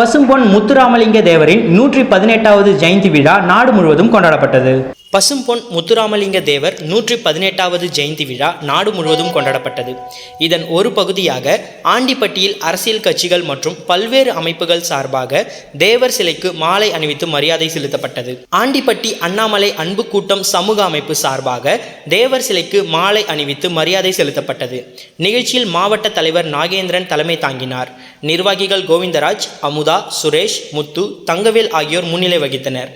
பசும்பொன் முத்துராமலிங்க தேவரின் நூற்றி பதினெட்டாவது ஜெயந்தி விழா நாடு முழுவதும் கொண்டாடப்பட்டது. பசும்பொன் முத்துராமலிங்க தேவர் நூற்றி பதினெட்டாவது ஜெயந்தி விழா நாடு முழுவதும் கொண்டாடப்பட்டது. இதன் ஒரு பகுதியாக ஆண்டிப்பட்டியில் அரசியல் கட்சிகள் மற்றும் பல்வேறு அமைப்புகள் சார்பாக தேவர் சிலைக்கு மாலை அணிவித்து மரியாதை செலுத்தப்பட்டது. ஆண்டிப்பட்டி அண்ணாமலை அன்பு கூட்டம் சமூக அமைப்பு சார்பாக தேவர் சிலைக்கு மாலை அணிவித்து மரியாதை செலுத்தப்பட்டது. நிகழ்ச்சியில் மாவட்ட தலைவர் நாகேந்திரன் தலைமை தாங்கினார். நிர்வாகிகள் கோவிந்தராஜ் அமுதா சுரேஷ் முத்து தங்கவேல் ஆகியோர் முன்னிலை வகித்தனர்.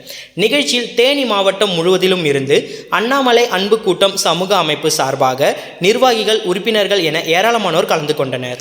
நிகழ்ச்சியில் தேனி மாவட்டம் முழுவதிலும் இருந்து அண்ணாமலை அன்பு கூட்டம் சமூக அமைப்பு சார்பாக நிர்வாகிகள் உறுப்பினர்கள் என ஏராளமானோர் கலந்து கொண்டனர்.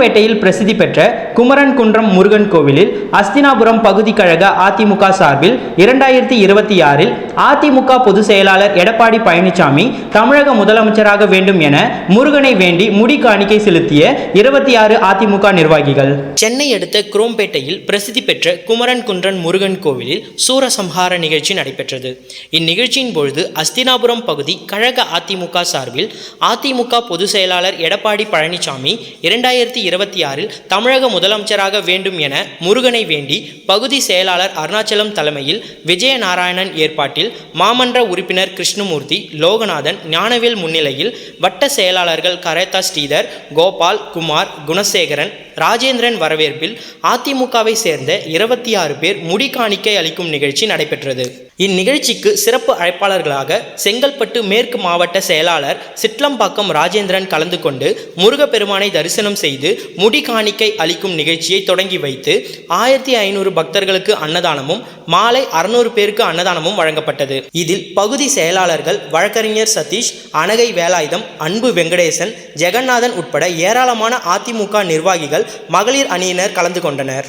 குரோம்பேட்டையில் பிரசித்தி பெற்ற குமரன் குன்றம் முருகன் கோவிலில் அஸ்தினாபுரம் பகுதி கழக அதிமுக சார்பில் இரண்டாயிரத்தி இருபத்தி ஆறில் அதிமுக பொதுச் செயலாளர் எடப்பாடி பழனிசாமி தமிழக முதலமைச்சராக வேண்டும் என முருகனை வேண்டி முடி காணிக்கை செலுத்திய இருபத்தி ஆறு அதிமுக நிர்வாகிகள். சென்னை அடுத்த குரோம்பேட்டையில் பிரசித்தி பெற்ற குமரன் குன்றன் முருகன் கோவிலில் சூரசம்ஹார நிகழ்ச்சி நடைபெற்றது. இந்நிகழ்ச்சியின் பொழுது அஸ்தினாபுரம் பகுதி கழக அதிமுக சார்பில் அதிமுக பொதுச் செயலாளர் எடப்பாடி பழனிசாமி இரண்டாயிரத்தி இருபத்தி ஆறில் தமிழக முதல் முதலமைச்சராக வேண்டும் என முருகனை வேண்டி பகுதி செயலாளர் அருணாச்சலம் தலைமையில் விஜயநாராயணன் ஏற்பாட்டில் மாமன்ற உறுப்பினர் கிருஷ்ணமூர்த்தி லோகநாதன் ஞானவேல் முன்னிலையில் வட்ட செயலாளர்கள் கரேத்தா ஸ்ரீதர் கோபால் குமார் குணசேகரன் ராஜேந்திரன் வரவேற்பில் அதிமுகவை சேர்ந்த இருபத்தி ஆறு பேர் முடி காணிக்கை அளிக்கும் நிகழ்ச்சி நடைபெற்றது. இந்நிகழ்ச்சிக்கு சிறப்பு அழைப்பாளர்களாக செங்கல்பட்டு மேற்கு மாவட்ட செயலாளர் சிட்லம்பாக்கம் ராஜேந்திரன் கலந்து கொண்டு முருகப்பெருமானை தரிசனம் செய்து முடி காணிக்கை அளிக்கும் நிகழ்ச்சியை தொடங்கி வைத்து ஆயிரத்தி ஐநூறு பக்தர்களுக்கு அன்னதானமும் மாலை அறுநூறு பேருக்கு அன்னதானமும் வழங்கப்பட்டது. இதில் பகுதி செயலாளர்கள் வழக்கறிஞர் சதீஷ் அனகை வேலாயுதம் அன்பு வெங்கடேசன் ஜெகநாதன் உட்பட ஏராளமான அதிமுக நிர்வாகிகள் மகளிர் அணியினர் கலந்து கொண்டனர்.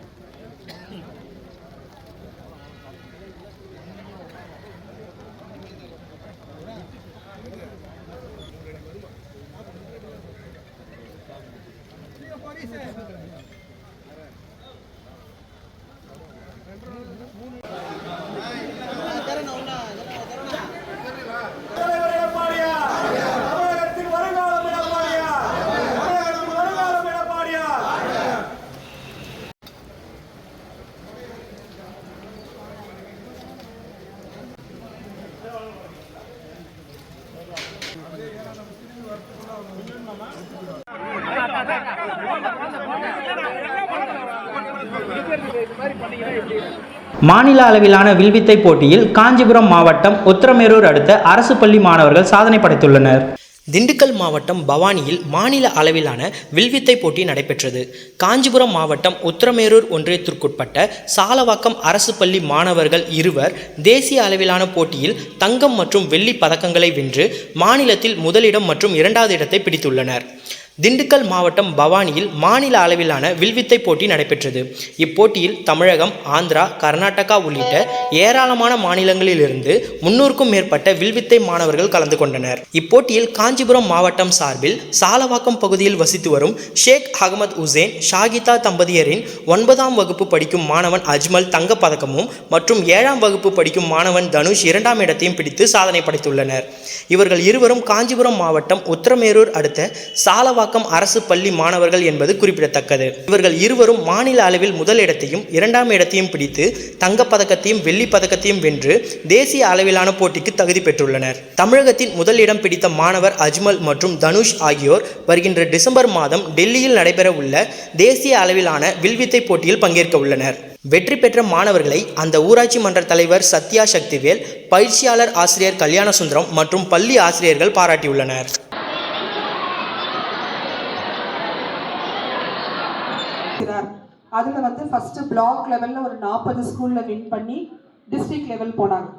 மாநில அளவிலான வில்வித்தை போட்டியில் காஞ்சிபுரம் மாவட்டம் உத்தரமேரூர் அடுத்த அரசு பள்ளி மாணவர்கள் சாதனை படைத்துள்ளனர். திண்டுக்கல் மாவட்டம் பவானியில் மாநில அளவிலான வில்வித்தை போட்டி நடைபெற்றது. காஞ்சிபுரம் மாவட்டம் உத்தரமேரூர் ஒன்றியத்திற்குட்பட்ட சாலவாக்கம் அரசு பள்ளி மாணவர்கள் இருவர் தேசிய அளவிலான போட்டியில் தங்கம் மற்றும் வெள்ளி பதக்கங்களை வென்று மாநிலத்தில் முதலிடம் மற்றும் இரண்டாவது இடத்தை பிடித்துள்ளனர். திண்டுக்கல் மாவட்டம் பவானியில் மாநில அளவிலான வில்வித்தை போட்டி நடைபெற்றது. இப்போட்டியில் தமிழகம் ஆந்திரா கர்நாடகா உள்ளிட்ட ஏராளமான மாநிலங்களிலிருந்து முன்னூறுக்கும் மேற்பட்ட வில்வித்தை மாணவர்கள் கலந்து கொண்டனர். இப்போட்டியில் காஞ்சிபுரம் மாவட்டம் சார்பில் சாலவாக்கம் பகுதியில் வசித்து வரும் ஷேக் அகமது உசேன் ஷாகிதா தம்பதியரின் ஒன்பதாம் வகுப்பு படிக்கும் மாணவன் அஜ்மல் தங்கப் பதக்கமும் மற்றும் ஏழாம் வகுப்பு படிக்கும் மாணவன் தனுஷ் இரண்டாம் இடத்தையும் பிடித்து சாதனை படைத்துள்ளனர். இவர்கள் இருவரும் காஞ்சிபுரம் மாவட்டம் உத்திரமேரூர் அடுத்த சாலவாக்கம் அரசு பள்ளி மாணவர்கள் என்பது குறிப்பிடத்தக்கது. இவர்கள் இருவரும் மாநில அளவில் முதல் இடத்தையும் இரண்டாம் இடத்தையும் பிடித்து தங்கப்பதக்கத்தையும் வெள்ளி பதக்கத்தையும் வென்று தேசிய அளவிலான போட்டிக்கு தகுதி பெற்றுள்ளனர். தமிழகத்தின் முதல் இடம் பிடித்த மாணவர் அஜ்மல் மற்றும் தனுஷ் ஆகியோர் வருகின்ற டிசம்பர் மாதம் டெல்லியில் நடைபெற உள்ள தேசிய அளவிலான வில்வித்தை போட்டியில் பங்கேற்க உள்ளனர். வெற்றி பெற்ற மாணவர்களை அந்த ஊராட்சி மன்ற தலைவர் சத்யா சக்திவேல் பயிற்சியாளர் ஆசிரியர் கல்யாணசுந்தரம் மற்றும் பள்ளி ஆசிரியர்கள் பாராட்டியுள்ளனர். இருக்கிறார் அதில் வந்து ஃபஸ்ட்டு பிளாக் லெவலில் ஒரு நாற்பது ஸ்கூலில் வின் பண்ணி டிஸ்ட்ரிக்ட் லெவல் போனாங்க.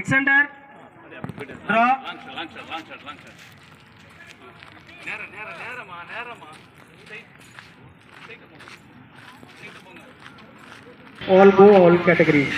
எக்ஸண்டர் ட்ரா all go all categories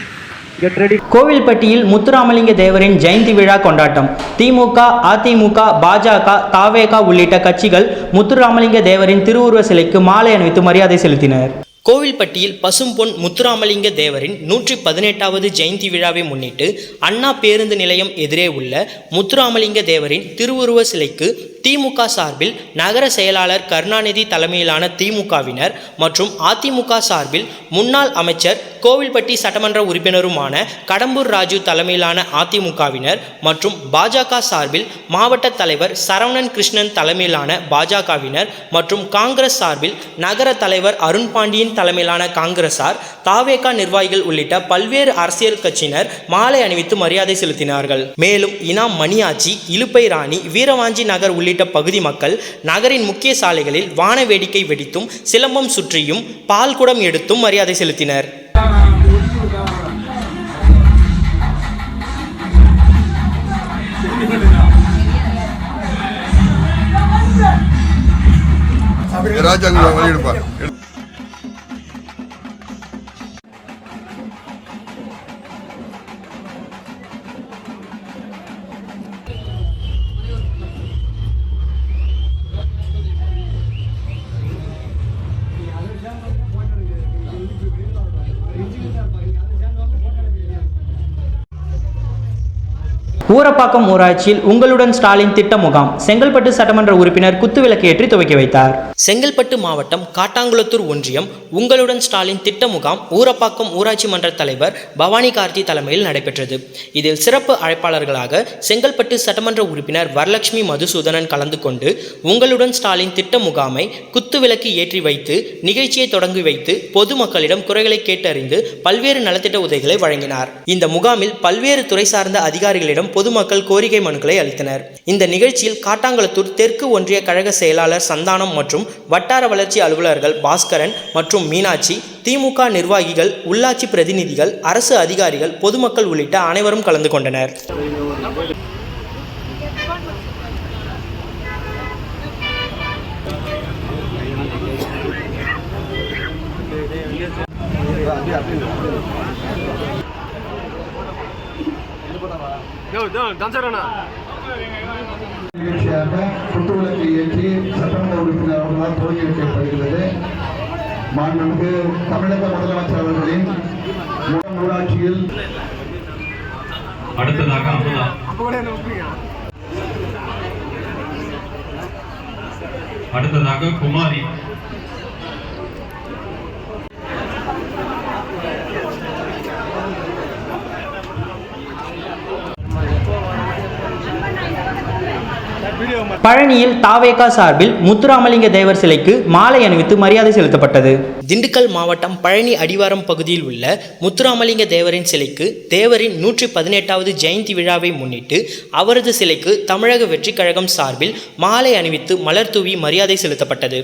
கோவில்பட்டியில் முத்துராமலிங்க தேவரின் ஜெயந்தி விழா கொண்டாட்டம். திமுக அதிமுக பாஜக தாவேகா உள்ளிட்ட கட்சிகள் முத்துராமலிங்க தேவரின் திருவுருவ சிலைக்கு மாலை அணிவித்து மரியாதை செலுத்தினர். கோவில்பட்டியில் பசும்பொன் முத்துராமலிங்க தேவரின் நூற்றி பதினெட்டாவது ஜெயந்தி விழாவை முன்னிட்டு அண்ணா பேருந்து நிலையம் எதிரே உள்ள முத்துராமலிங்க தேவரின் திருவுருவ சிலைக்கு திமுக சார்பில் நகர செயலாளர் கருணாநிதி தலைமையிலான திமுகவினர் மற்றும் அதிமுக சார்பில் முன்னாள் அமைச்சர் கோவில்பட்டி சட்டமன்ற உறுப்பினருமான கடம்பூர் ராஜு தலைமையிலான அதிமுகவினர் மற்றும் பாஜக சார்பில் மாவட்ட தலைவர் சரவணன் கிருஷ்ணன் தலைமையிலான பாஜகவினர் மற்றும் காங்கிரஸ் சார்பில் நகர தலைவர் அருண் பாண்டியன் தலைமையிலான காங்கிரசார் தாவேகா நிர்வாகிகள் உள்ளிட்ட பல்வேறு அரசியல் கட்சியினர் மாலை அணிவித்து மரியாதை செலுத்தினார்கள். மேலும் இனாம் மணியாச்சி இலுப்பை ராணி வீரவாஞ்சி நகர் உள்ளிட்ட பகுதி மக்கள் நகரின் முக்கிய சாலைகளில் வான வேடிக்கை வெடித்தும் சிலம்பம் சுற்றியும் பால்குடம் எடுத்தும் மரியாதை செலுத்தினர். ராஜாங்க வெளியிடுப்பா ஊரப்பாக்கம் ஊராட்சியில் உங்களுடன் ஸ்டாலின் திட்ட முகாம். செங்கல்பட்டு சட்டமன்ற உறுப்பினர் குத்துவிளக்கு ஏற்றி துவக்கி வைத்தார். செங்கல்பட்டு மாவட்டம் காட்டாங்குளத்தூர் ஒன்றியம் உங்களுடன் ஸ்டாலின் திட்ட முகாம் ஊரப்பாக்கம் ஊராட்சி மன்ற தலைவர் பவானி கார்த்தி தலைமையில் நடைபெற்றது. இதில் சிறப்பு அழைப்பாளர்களாக செங்கல்பட்டு சட்டமன்ற உறுப்பினர் வரலட்சுமி மதுசூதனன் கலந்து கொண்டு உங்களுடன் ஸ்டாலின் திட்ட முகாமை குத்துவிளக்கு ஏற்றி வைத்து நிகழ்ச்சியை தொடங்கி வைத்து பொதுமக்களிடம் குறைகளை கேட்டறிந்து பல்வேறு நலத்திட்ட உதவிகளை வழங்கினார். இந்த முகாமில் பல்வேறு துறை சார்ந்த அதிகாரிகளிடம் பொதுமக்கள் கோரிக்கை மனுக்களை அளித்தனர். இந்த நிகழ்ச்சியில் காட்டாங்குளத்தூர் தெற்கு ஒன்றிய கழக செயலாளர் சந்தானம் மற்றும் வட்டார வளர்ச்சி அலுவலர்கள் பாஸ்கரன் மற்றும் மீனாட்சி திமுக நிர்வாகிகள் உள்ளாட்சி பிரதிநிதிகள் அரசு அதிகாரிகள் பொதுமக்கள் உள்ளிட்ட அனைவரும் கலந்து கொண்டனர். நிகழ்ச்சியாக குத்துவிளக்கு ஏற்றி சட்டமன்ற உறுப்பினர் அவர்களால் துவங்கி வைக்கப்படுகிறது. மாண்புமிகு தமிழக முதலமைச்சர் அவர்களின் முதல் ஊராட்சியில் அடுத்ததாக அடுத்ததாக குமாரி. பழனியில் தாவேகா சார்பில் முத்துராமலிங்க தேவர் சிலைக்கு மாலை அணிவித்து மரியாதை செலுத்தப்பட்டது. திண்டுக்கல் மாவட்டம் பழனி அடிவாரம் பகுதியில் உள்ள முத்துராமலிங்க தேவரின் சிலைக்கு தேவரின் நூற்றி பதினெட்டாவது ஜெயந்தி விழாவை முன்னிட்டு அவரது சிலைக்கு தமிழக வெற்றிக் கழகம் சார்பில் மாலை அணிவித்து மலர் தூவி மரியாதை செலுத்தப்பட்டது.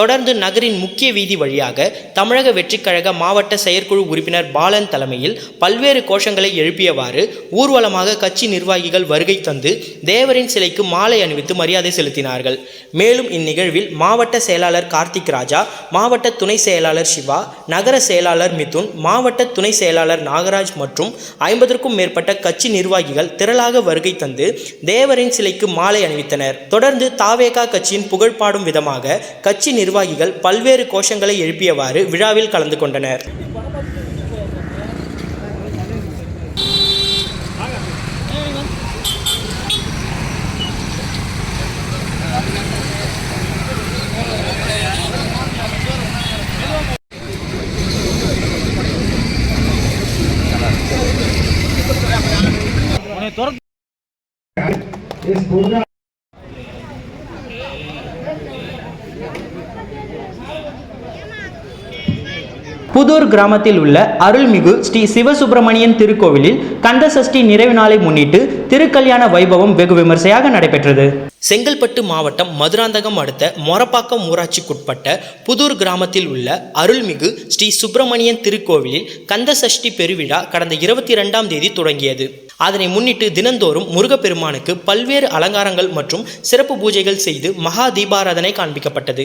தொடர்ந்து நகரின் முக்கிய வீதி வழியாக தமிழக வெற்றிக் கழக மாவட்ட செயற்குழு உறுப்பினர் பாலன் தலைமையில் பல்வேறு கோஷங்களை எழுப்பியவாறு ஊர்வலமாக கட்சி நிர்வாகிகள் வருகை தந்து தேவரின் சிலைக்கு மாலை அணிவித்து மரியாதை செலுத்தினார்கள். மேலும் இந்நிகழ்வில் மாவட்ட செயலாளர் கார்த்திக் ராஜா மாவட்ட துணை செயலாளர் சிவா நகர செயலாளர் மிதுன் மாவட்ட துணை செயலாளர் நாகராஜ் மற்றும் ஐம்பதற்கும் மேற்பட்ட கட்சி நிர்வாகிகள் திரளாக வருகை தந்து தேவரின் சிலைக்கு மாலை அணிவித்தனர். தொடர்ந்து தாவேகா கட்சியின் புகழ் பாடும் விதமாக கட்சி நிர்வாகிகள் பல்வேறு கோஷங்களை எழுப்பியவாறு விழாவில் கலந்து கொண்டனர். புதூர் கிராமத்தில் உள்ள அருள்மிகு ஸ்ரீ சிவசுப்பிரமணியன் திருக்கோவிலில் கந்தசஷ்டி நிறைவு நாளை முன்னிட்டு திருக்கல்யாண வைபவம் வெகு விமர்சையாக நடைபெற்றது. செங்கல்பட்டு மாவட்டம் மதுராந்தகம் அடுத்த மொரப்பாக்கம் ஊராட்சிக்குட்பட்ட புதூர் கிராமத்தில் உள்ள அருள்மிகு ஸ்ரீ சுப்பிரமணியன் திருக்கோவிலில் கந்தசஷ்டி பெருவிழா கடந்த இருபத்தி இரண்டாம் தேதி தொடங்கியது. அதனை முன்னிட்டு தினந்தோறும் முருகப்பெருமானுக்கு பல்வேறு அலங்காரங்கள் மற்றும் சிறப்பு பூஜைகள் செய்து மகா தீபாராதனை காண்பிக்கப்பட்டது.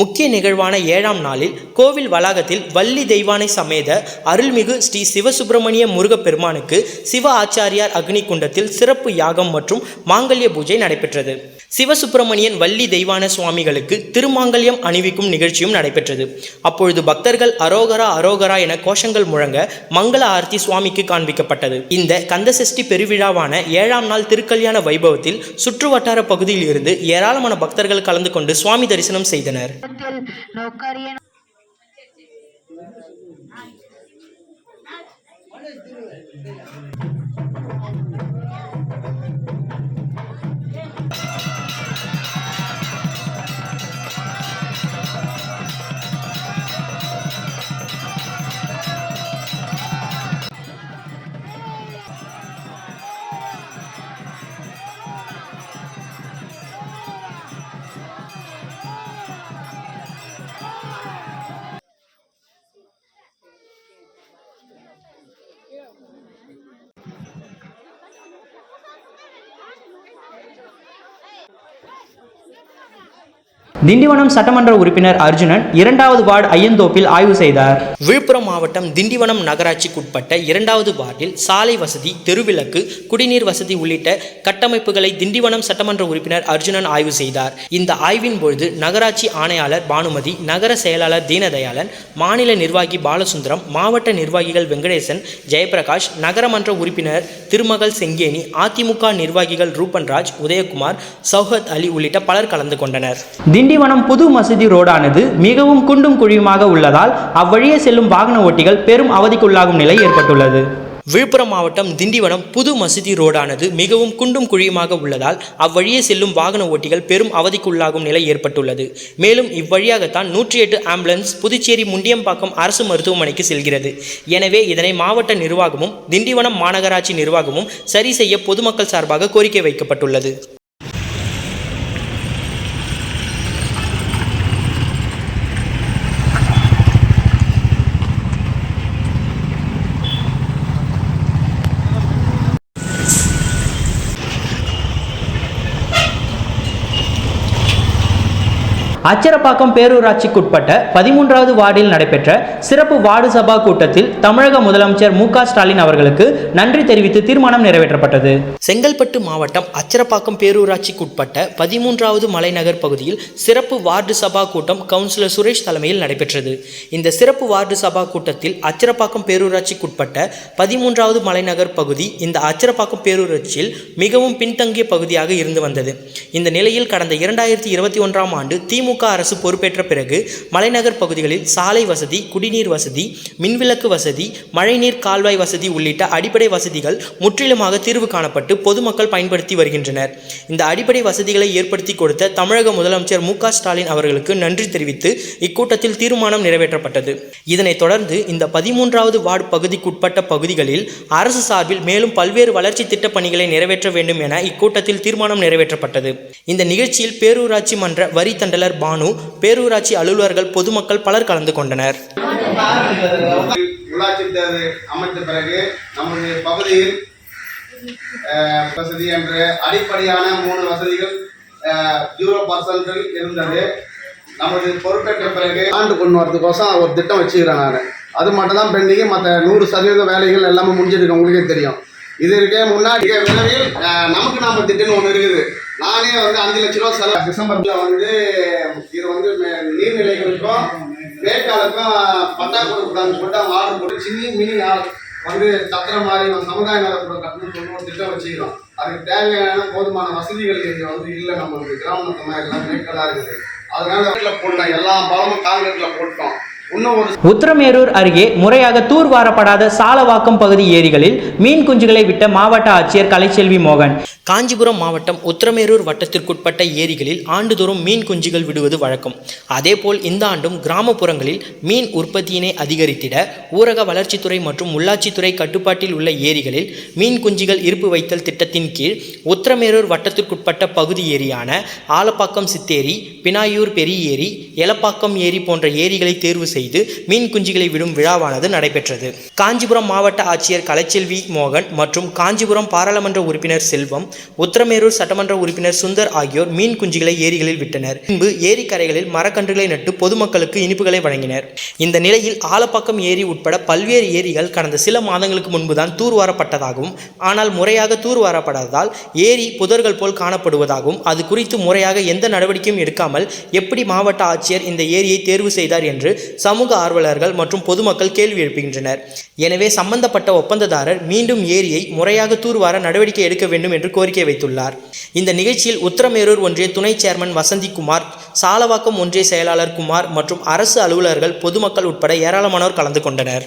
முக்கிய நிகழ்வான ஏழாம் நாளில் கோவில் வளாகத்தில் வள்ளி தெய்வானை சமேத அருள்மிகு ஸ்ரீ சிவசுப்பிரமணிய முருகப்பெருமானுக்கு சிவ ஆச்சாரியார் அக்னி குண்டத்தில் சிறப்பு யாகம் மற்றும் மாங்கல்ய பூஜை நடைபெற்றது. சிவசுப்பிரமணியன் வள்ளி தெய்வான சுவாமிகளுக்கு திருமாங்கல்யம் அணிவிக்கும் நிகழ்ச்சியும் நடைபெற்றது. அப்பொழுது பக்தர்கள் அரோகரா அரோகரா என கோஷங்கள் முழங்க மங்கள ஆர்த்தி சுவாமிக்கு காண்பிக்கப்பட்டது. இந்த கந்தசஷ்டி பெருவிழாவான ஏழாம் நாள் திருக்கல்யாண வைபவத்தில் சுற்று வட்டார பகுதியில் இருந்து ஏராளமான பக்தர்கள் கலந்து கொண்டு சுவாமி தரிசனம் செய்தனர். திண்டிவனம் சட்டமன்ற உறுப்பினர் அர்ஜுனன் இரண்டாவது வார்டு ஐயந்தோப்பில் ஆய்வு செய்தார். விழுப்புரம் மாவட்டம் திண்டிவனம் நகராட்சிக்குட்பட்ட இரண்டாவது வார்டில் சாலை வசதி தெருவிளக்கு குடிநீர் வசதி உள்ளிட்ட கட்டமைப்புகளை திண்டிவனம் சட்டமன்ற உறுப்பினர் அர்ஜுனன் ஆய்வு செய்தார். இந்த ஆய்வின் பொழுது நகராட்சி ஆணையாளர் பானுமதி நகர செயலாளர் தீனதயாளன் மாநில நிர்வாகி பாலசுந்தரம் மாவட்ட நிர்வாகிகள் வெங்கடேசன் ஜெயபிரகாஷ் நகரமன்ற உறுப்பினர் திருமகள் செங்கேனி அதிமுக நிர்வாகிகள் ரூபன்ராஜ் உதயகுமார் சௌஹத் அலி உள்ளிட்ட பலர் கலந்து கொண்டனர். திண்டிவனம் புது மசூதி ரோடானது மிகவும் குண்டும் குழியுமாக உள்ளதால் அவ்வழியே செல்லும் வாகன ஓட்டிகள் பெரும் அவதிக்குள்ளாகும் நிலை ஏற்பட்டுள்ளது. விழுப்புரம் மாவட்டம் திண்டிவனம் புது மசூதி ரோடானது மிகவும் குண்டும் குழியுமாக உள்ளதால் அவ்வழியே செல்லும் வாகன ஓட்டிகள் பெரும் அவதிக்குள்ளாகும் நிலை ஏற்பட்டுள்ளது. மேலும் இவ்வழியாகத்தான் நூற்றி எட்டு ஆம்புலன்ஸ் புதுச்சேரி முண்டியம்பாக்கம் அரசு மருத்துவமனைக்கு செல்கிறது. எனவே இதனை மாவட்ட நிர்வாகமும் திண்டிவனம் மாநகராட்சி நிர்வாகமும் சரி செய்ய பொதுமக்கள் சார்பாக கோரிக்கை வைக்கப்பட்டுள்ளது. அச்சரப்பாக்கம் பேரூராட்சிக்குட்பட்ட பதிமூன்றாவது வார்டில் நடைபெற்ற சிறப்பு வார்டு சபா கூட்டத்தில் தமிழக முதலமைச்சர் மு ஸ்டாலின் அவர்களுக்கு நன்றி தெரிவித்து தீர்மானம் நிறைவேற்றப்பட்டது. செங்கல்பட்டு மாவட்டம் அச்சரப்பாக்கம் பேரூராட்சிக்குட்பட்ட பதிமூன்றாவது மலைநகர் பகுதியில் சிறப்பு வார்டு சபா கூட்டம் கவுன்சிலர் சுரேஷ் தலைமையில் நடைபெற்றது. இந்த சிறப்பு வார்டு சபா கூட்டத்தில் அச்சரப்பாக்கம் பேரூராட்சிக்குட்பட்ட பதிமூன்றாவது மலைநகர் பகுதி இந்த அச்சரப்பாக்கம் பேரூராட்சியில் மிகவும் பின்தங்கிய பகுதியாக இருந்து வந்தது. இந்த நிலையில் கடந்த இரண்டாயிரத்தி இருபத்தி ஒன்றாம் ஆண்டு திமுக அரசு பொறுப்பேற்ற பிறகு மலைநகர் பகுதிகளில் சாலை வசதி குடிநீர் வசதி மின்விளக்கு வசதி மழைநீர் கால்வாய் வசதி உள்ளிட்ட அடிப்படை வசதிகள் முற்றிலுமாக தீர்வு காணப்பட்டு பொதுமக்கள் பயன்படுத்தி வருகின்றனர். இந்த அடிப்படை வசதிகளை ஏற்படுத்தி கொடுத்த தமிழக முதலமைச்சர் மு ஸ்டாலின் அவர்களுக்கு நன்றி தெரிவித்து இக்கூட்டத்தில் தீர்மானம் நிறைவேற்றப்பட்டது. இதனைத் தொடர்ந்து இந்த பதிமூன்றாவது வார்டு பகுதிக்குட்பட்ட பகுதிகளில் அரசு சார்பில் மேலும் பல்வேறு வளர்ச்சி திட்டப் பணிகளை நிறைவேற்ற வேண்டும் என இக்கூட்டத்தில் தீர்மானம் நிறைவேற்றப்பட்டது. இந்த நிகழ்ச்சியில் பேரூராட்சி மன்ற வரி தண்டலர் பானு பேரூராட்சி அலுவலர்கள் பொதுமக்கள் பலர் கலந்து கொண்டனர். உள்ளாட்சி தேர்தல் அமைத்த பிறகு நமது பகுதியில் வசதி என்ற அடிப்படையான மூணு வசதிகள் ஜீரோ பர்சன்டில் இருந்தது. நமது பொறுப்பேற்ற பிறகு ஆண்டு கொண்டு வரதுக்கோசம் ஒரு திட்டம் வச்சுக்கிறேன் நான் அது மட்டும் தான் பெண்டிங்கு மற்ற நூறு சதவீத வேலைகள் எல்லாமே முடிஞ்சிருக்கு. உங்களுக்கே தெரியும். இது இருக்கே முன்னாடி விரைவில். நமக்கு நாம திட்டம்னு ஒன்று இருக்குது. நானே வந்து அஞ்சு லட்ச ரூபா செலவு டிசம்பர்ல வந்து இது வந்து நீர்நிலைகளுக்கும் வேட்காலுக்கும் பட்டா கொடுக்கூடாதுன்னு சொல்லிட்டு அவங்க ஆர்டர் போட்டு சின்ன மினி ஆள் வந்து சத்திர மாதிரி ஒரு சமுதாய நலப்புற கட்டணும்னு சொல்லி ஒரு திட்டம் வச்சுக்கிறோம். அதுக்கு தேவையான போதுமான வசதிகள் இங்கே வந்து இல்லை. நம்மளுக்கு கிராமத்தமாக எல்லாம் மேற்கலாக இருக்குது. அதனால வீட்டில் போட்டோம் எல்லா பழமும் காங்கிரீட்டில் போட்டோம். உத்திரமேரூர் அருகே முறையாக தூர்வாரப்படாத சாலவாக்கம் பகுதி ஏரிகளில் மீன் குஞ்சுகளை விட்ட மாவட்ட ஆட்சியர் கலைச்செல்வி மோகன். காஞ்சிபுரம் மாவட்டம் உத்திரமேரூர் வட்டத்திற்குட்பட்ட ஏரிகளில் ஆண்டுதோறும் மீன் குஞ்சுகள் விடுவது வழக்கம். அதேபோல் இந்த ஆண்டும் கிராமப்புறங்களில் மீன் உற்பத்தியினை அதிகரித்திட ஊரக வளர்ச்சித்துறை மற்றும் உள்ளாட்சித்துறை கட்டுப்பாட்டில் உள்ள ஏரிகளில் மீன் குஞ்சுகள் இருப்பு வைத்தல் திட்டத்தின் கீழ் உத்திரமேரூர் வட்டத்திற்குட்பட்ட பகுதி ஏரியான ஆலப்பாக்கம் சித்தேரி பினாயூர் பெரிய ஏரி எலப்பாக்கம் ஏரி போன்ற ஏரிகளை தேர்வு செய்து மீன் குஞ்சுகளை விடும் விழாவானது நடைபெற்றது. காஞ்சிபுரம் மாவட்ட ஆட்சியர் கலைச்செல்வி மோகன் மற்றும் காஞ்சிபுரம் பாராளுமன்ற உறுப்பினர் செல்வம் உத்தரமேரூர் சட்டமன்ற உறுப்பினர் சுந்தர் ஆகியோர் மீன் குஞ்சுகளை ஏரிகளில் விட்டனர். பின்பு ஏரிக்கரைகளில் மரக்கன்றுகளை நட்டு பொதுமக்களுக்கு இனிப்புகளை வழங்கினர். இந்த நிலையில் ஆலப்பாக்கம் ஏரி உட்பட பல்வேறு ஏரிகள் கடந்த சில மாதங்களுக்கு முன்புதான் தூர்வாரப்பட்டதாகவும் ஆனால் முறையாக தூர்வாரப்படாததால் ஏரி புதர்கள் போல் காணப்படுவதாகவும் அது குறித்து முறையாக எந்த நடவடிக்கையும் எடுக்காமல் எப்படி மாவட்ட ஆட்சியர் இந்த ஏரியை தேர்வு செய்தார் என்று சமூக ஆர்வலர்கள் மற்றும் பொதுமக்கள் கேள்வி எழுப்புகின்றனர். எனவே சம்பந்தப்பட்ட ஒப்பந்ததாரர் மீண்டும் ஏரியை முறையாக தூர்வார நடவடிக்கை எடுக்க வேண்டும் என்று கோரிக்கை வைத்துள்ளார். இந்த நிகழ்ச்சியில் உத்தரமேரூர் ஒன்றிய துணை சேர்மன் வசந்தி குமார் சாலவாக்கம் ஒன்றிய செயலாளர் குமார் மற்றும் அரசு அலுவலர்கள் பொதுமக்கள் உட்பட ஏராளமானோர் கலந்து கொண்டனர்.